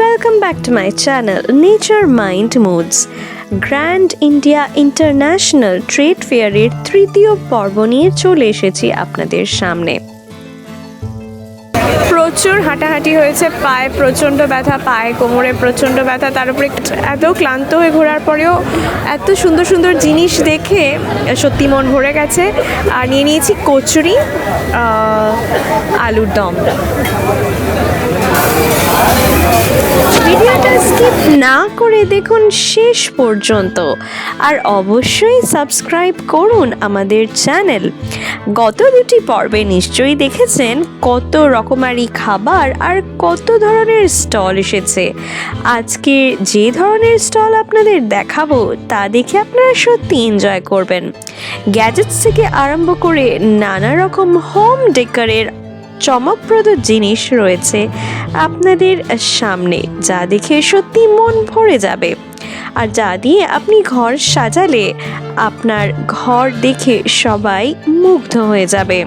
Welcome back to my channel nature mind moods grand India international trade ফেয়ারের তৃতীয় পর্ব নিয়ে চলে এসেছি আপনাদের সামনে। প্রচুর হাঁটাহাঁটি হয়েছে, পায়ে প্রচণ্ড ব্যথা, পায়ে কোমরে প্রচণ্ড ব্যথা, তার উপরে এত ক্লান্ত হয়ে ঘোরার পরেও এত সুন্দর সুন্দর জিনিস দেখে সত্যি মন ভরে গেছে। আর নিয়ে নিয়েছি কচুরি আলুর দম। ভিডিওটা স্কিপ না করে দেখুন শেষ পর্যন্ত। আর অবশ্যই সাবস্ক্রাইব করুন আমাদের চ্যানেল গত দুটি পর্বে নিশ্চয়ই দেখেছেন কত রকমারি খাবার আর কত ধরনের স্টল এসেছে। আজকে যে ধরনের স্টল আপনাদের দেখাবো, তা দেখে আপনারা সত্যি এনজয় করবেন। গ্যাজেটস থেকে আরম্ভ করে নানা রকম হোম ডেকারের চমকপ্রদ জিনিস রয়েছে আপনাদের সামনে, যা দেখে সত্যি মন ভরে যাবে। আর যা দিয়ে আপনি ঘর সাজালে, আপনার ঘর দেখে সবাই মুগ্ধ হয়ে যাবে।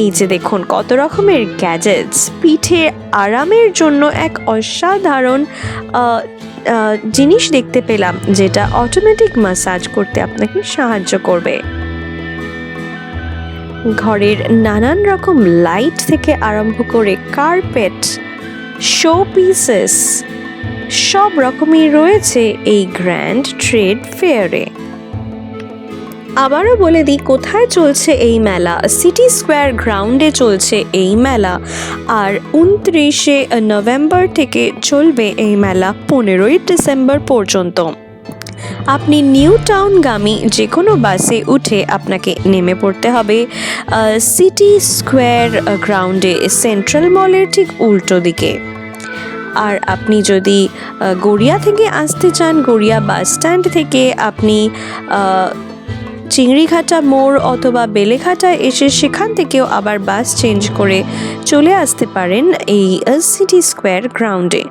এই যে দেখুন, কত রকমের গ্যাজেটস, পিঠে আরামের জন্য এক অসাধারণ জিনিস দেখতে পেলাম, যেটা অটোমেটিক মাসাজ করতে আপনাকে সাহায্য করবে। ঘরের নানান রকম লাইট থেকে আরম্ভ করে কার্পেট শো পিসেস সব রকমই রয়েছে এই গ্র্যান্ড ট্রেড ফেয়ারে আবারও বলে দিই, কোথায় চলছে এই মেলা? সিটি স্কোয়ার গ্রাউন্ডে চলছে এই মেলা। আর উনত্রিশে নভেম্বর থেকে চলবে এই মেলা, পনেরোই ডিসেম্বর পর্যন্ত। আপনি নিউ টাউনগামী যে কোনো বাসে উঠে আপনাকে নেমে পড়তে হবে সিটি স্কোয়ার গ্রাউন্ডে, সেন্ট্রাল মলের ঠিক উল্টো দিকে। আর আপনি যদি গড়িয়া থেকে আসতে চান, গড়িয়া বাস স্ট্যান্ড থেকে আপনি চিংড়িঘাটা মোড় অথবা বেলেঘাটা এসে সেখান থেকেও আবার বাস চেঞ্জ করে চলে আসতে পারেন এই সিটি স্কোয়ার গ্রাউন্ডে।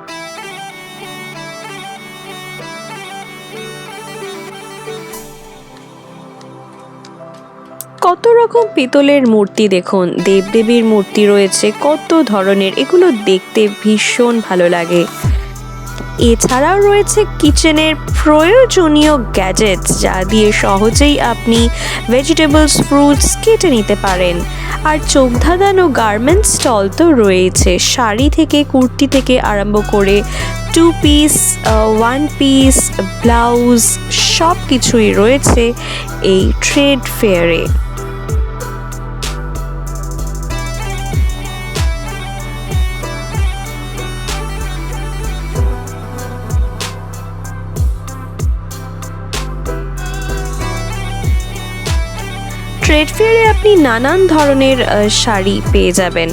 কত রকম পিতলের মূর্তি দেখুন। দেবদেবীর মূর্তি রয়েছে, কত ধরনের, এগুলো দেখতে ভীষণ ভালো লাগে। এছাড়াও রয়েছে কিচেনের প্রয়োজনীয় গ্যাজেটস, যা দিয়ে সহজেই আপনি ভেজিটেবলস ফ্রুটস কেটে নিতে পারেন। আর চোখ ধাঁধানো গার্মেন্টস স্টল তো রয়েছে। শাড়ি থেকে, কুর্তি থেকে আরম্ভ করে two piece one piece blouse সব কিছুই রয়েছে এই ট্রেড ফেয়ারে ট্রেড ফেয়ারে আপনি নানান ধরনের শাড়ি পেয়ে যাবেন।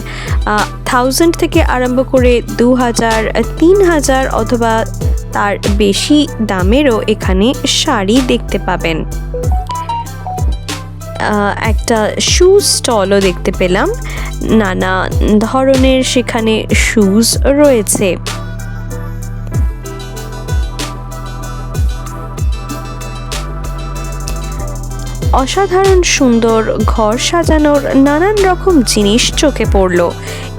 থাউজেন্ড থেকে আরম্ভ করে দু হাজার তিন হাজার অথবা তার বেশি দামেরও এখানে শাড়ি দেখতে পাবেন। একটা শু স্টলও দেখতে পেলাম। নানা ধরনের সেখানে শুজ রয়েছে। অসাধারণ সুন্দর ঘর সাজানোর নানান রকম জিনিস চোখে পড়ল।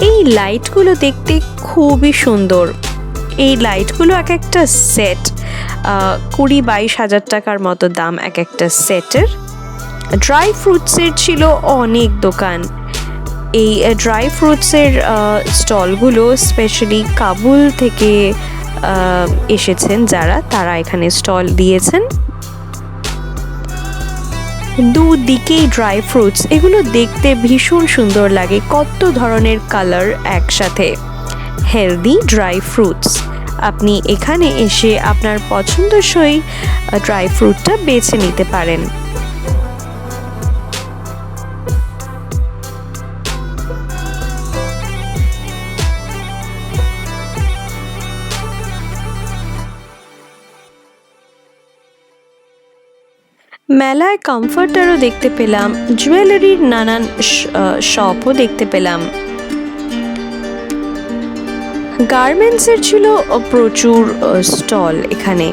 এই লাইটগুলো দেখতে খুবই সুন্দর। এই লাইটগুলো এক একটা সেট কুড়ি বাইশ হাজার টাকার মতো দাম এক একটা সেটের ড্রাই ফ্রুটসের ছিল অনেক দোকান। এই ড্রাই ফ্রুটসের স্টলগুলো স্পেশালি কাবুল থেকে এসেছেন যারা, তারা এখানে স্টল দিয়েছেন। দুদিকেই ড্রাই ফ্রুটস এগুলো দেখতে ভীষণ সুন্দর লাগে, কত ধরনের কালার একসাথে। হেলদি ড্রাই ফ্রুটস আপনি এখানে এসে আপনার পছন্দসই ড্রাই ফ্রুটটা বেছে নিতে পারেন। মেলায় কমফর্টারও দেখতে পেলাম, জুয়েলারির নানান শপও দেখতে পেলাম। গার্মেন্টসের ছিল প্রচুর স্টল এখানে।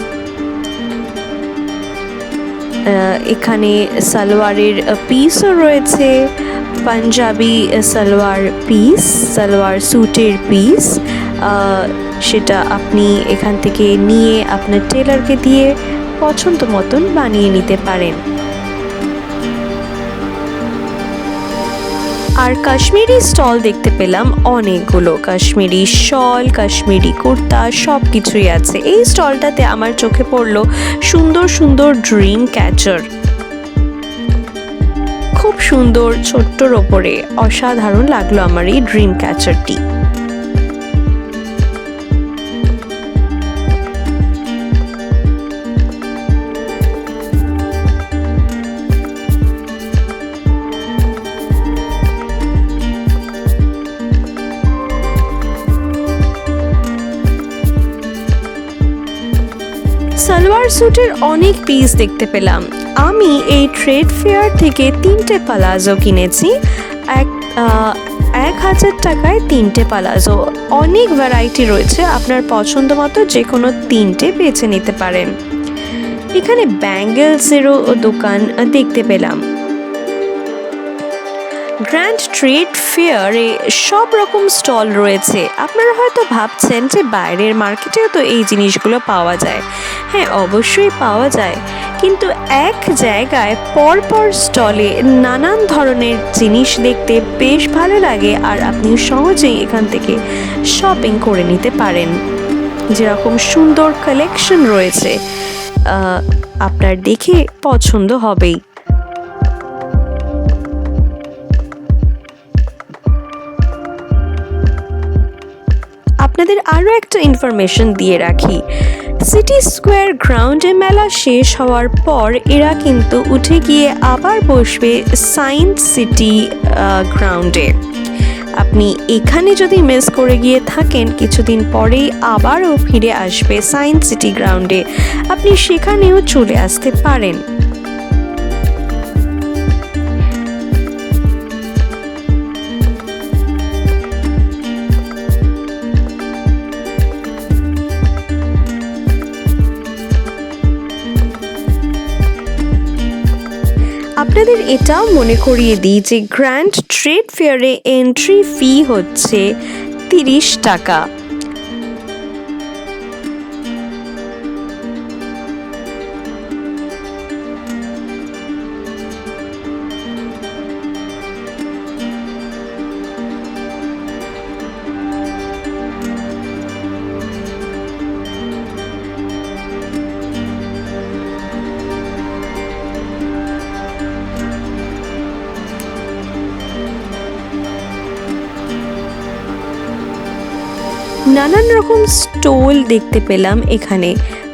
এখানে সালোয়ারের পিসও রয়েছে, পাঞ্জাবি সালোয়ার পিস সালোয়ার স্যুটের পিস সেটা আপনি এখান থেকে নিয়ে আপনার টেলারকে দিয়ে পছন্দ মতন বানিয়ে নিতে পারেন। আর কাশ্মীরি স্টল দেখতে পেলাম অনেকগুলো। কাশ্মীরি শল, কাশ্মীরি কুর্তা সব কিছুই আছে। এই স্টলটাতে আমার চোখে পড়ল সুন্দর সুন্দর ড্রিম ক্যাচার। খুব সুন্দর, ছোট্টর ওপরে। অসাধারণ লাগল আমার এই ড্রিম ক্যাচারটি। সালোয়ার স্যুটের অনেক পিস দেখতে পেলাম। আমি এই ট্রেড ফেয়ার থেকে তিনটে পালাজো কিনেছি। এক এক হাজার টাকায় তিনটে পালাজো অনেক ভ্যারাইটি রয়েছে, আপনার পছন্দ মতো যে কোনো তিনটে বেছে নিতে পারেন। এখানে ব্যাঙ্গেলসেরও দোকান দেখতে পেলাম। গ্র্যান্ড ট্রেড ফেয়ারে সব রকম স্টল রয়েছে। আপনারা হয়তো ভাবছেন যে বাইরের মার্কেটেও তো এই জিনিসগুলো পাওয়া যায়। হ্যাঁ অবশ্যই পাওয়া যায়। কিন্তু এক জায়গায় পরপর স্টলে নানান ধরনের জিনিস দেখতে বেশ ভালো লাগে আর আপনি সহজেই এখান থেকে শপিং করে নিতে পারেন। যেরকম সুন্দর কালেকশন রয়েছে। আপনার দেখে পছন্দ হবেই। আপনাদের আরও একটা ইনফরমেশন দিয়ে রাখি। সিটি স্কোয়ার গ্রাউন্ডে মেলা শেষ হওয়ার পর এরা কিন্তু উঠে গিয়ে আবার বসবে সায়েন্স সিটি গ্রাউন্ডে আপনি এখানে যদি মিস করে গিয়ে থাকেন, কিছুদিন পরেই আবারও ফিরে আসবে সায়েন্স সিটি গ্রাউন্ডে আপনি সেখানেও চলে আসতে পারেন। আপনাদের এটাও মনে করিয়ে দিই যে গ্র্যান্ড ট্রেড ফেয়ারে এন্ট্রি ফি হচ্ছে তিরিশ টাকা। নানান রকম স্টোল দেখতে পেলাম এখানে।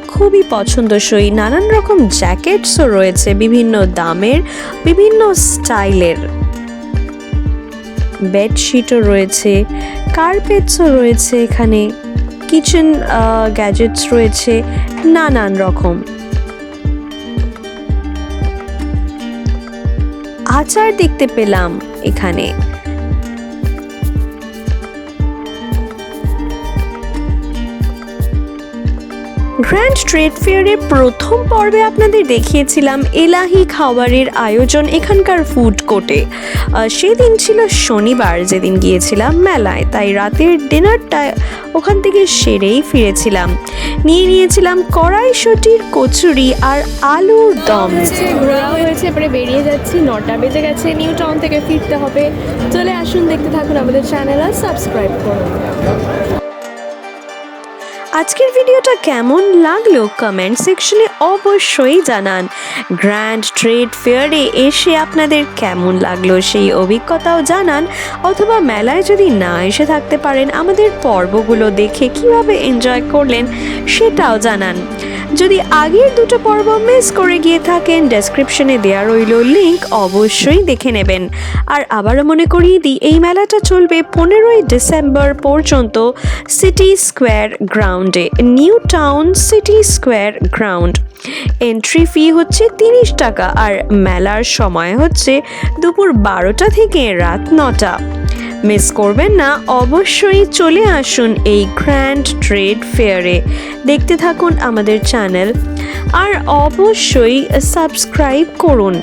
খুবই পছন্দসই। নানান রকম জ্যাকেটসও রয়েছে বিভিন্ন দামের, বিভিন্ন স্টাইলের। বেডশিটও রয়েছে, কার্পেটসও রয়েছে এখানে, কিচেন গ্যাজেটস রয়েছে, নানান রকম। আচার দেখতে পেলাম এখানে। গ্র্যান্ড ট্রেড ফেয়ারের প্রথম পর্বে আপনাদের দেখিয়েছিলাম এলাহি খাবারের আয়োজন এখানকার ফুড কোর্টে সেদিন ছিল শনিবার, যেদিন গিয়েছিলাম মেলায়, তাই রাতের ডিনারটা ওখান থেকে সেরেই ফিরেছিলাম। নিয়ে নিয়েছিলাম কড়াইশুটির কচুরি আর আলুর দম। হয়েছে, এবারে বেরিয়ে যাচ্ছি, নটা বেজে গেছে, নিউ টাউন থেকে ফিরতে হবে। চলে আসুন, দেখতে থাকুন আমাদের চ্যানেল আর সাবস্ক্রাইব করুন। আজকের ভিডিওটা কেমন লাগল কমেন্ট সেকশনে অবশ্যই জানান। গ্র্যান্ড ট্রেড ফেয়ারে এসে আপনাদের কেমন লাগল সেই অভিজ্ঞতাও জানান, অথবা মেলায় যদি না এসে থাকতে পারেন আমাদের পর্বগুলো দেখে কীভাবে এনজয় করলেন সেটাও জানান। যদি আগের দুটো পর্ব মিস করে গিয়ে থাকেন ডেসক্রিপশনে দেওয়া রইল লিংক অবশ্যই দেখে নেবেন। আর আবারও মনে করিয়ে দিই, এই মেলাটা চলবে পনেরোই ডিসেম্বর পর্যন্ত সিটি স্কোয়ার গ্রাউন্ডে new town city square ground entry fee হচ্ছে তিরিশ টাকা আর মেলার সময় হচ্ছে দুপুর বারোটা থেকে রাত নটা। মিস করবেন না, অবশ্যই চলে আসুন এই গ্র্যান্ড ট্রেড ফেয়ারে দেখতে থাকুন আমাদের চ্যানেল আর অবশ্যই সাবস্ক্রাইব করুন।